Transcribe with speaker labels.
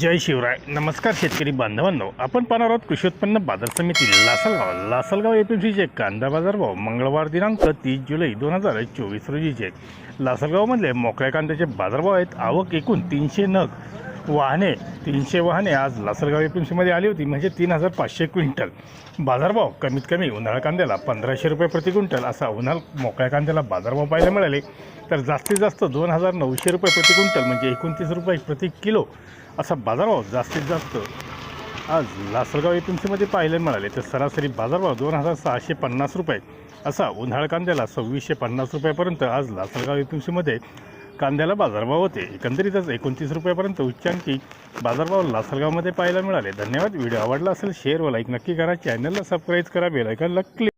Speaker 1: जय शिवराय. नमस्कार शेतकरी बांधवांनो. आपण पाहणार आहोत कृषी उत्पन्न बाजार समिती लासलगाव. लासलगाव एपीएमसीचे कांदा बाजारभाव मंगळवार दिनांक तीस जुलै दोन हजार चोवीस रोजीचे लासलगावमधले मोकळ्या कांद्याचे बाजारभाव आहेत आवक एकूण तीनशे नग. वाहने तीनशे वाहने आज लासलगाव एपीएमसीमध्ये आली होती म्हणजे तीन हजार पाचशे क्विंटल. बाजारभाव कमीत कमी उन्हाळा कांद्याला पंधराशे रुपये प्रति क्विंटल असा उन्हाळा मोकळ्या कांद्याला बाजारभाव पाहायला मिळाले. तर जास्तीत जास्त दोन हजार नऊशे रुपये प्रति क्विंटल म्हणजे एकोणतीस रुपये प्रति किलो असा बाजारभाव जास्तीत जास्त आज लासलगाव एपीएमसीमध्ये पाहायला मिळाले. तर सरासरी बाजारभाव दोन हजार सहाशे पन्नास रुपये असा उन्हाळ कांद्याला सव्वीसशे पन्नास रुपयापर्यंत आज लासलगाव एपीएमसीमध्ये कांद्याला बाजारभाव होते. एकंदरीतच एकोणतीस रुपयापर्यंत उच्चांकी बाजारभाव लासलगावमध्ये पाहायला मिळाले. धन्यवाद. व्हिडिओ आवडला असेल शेअर व लाईक नक्की करा. चॅनलला सबस्क्राईब करा. बेलायकनला क्लिक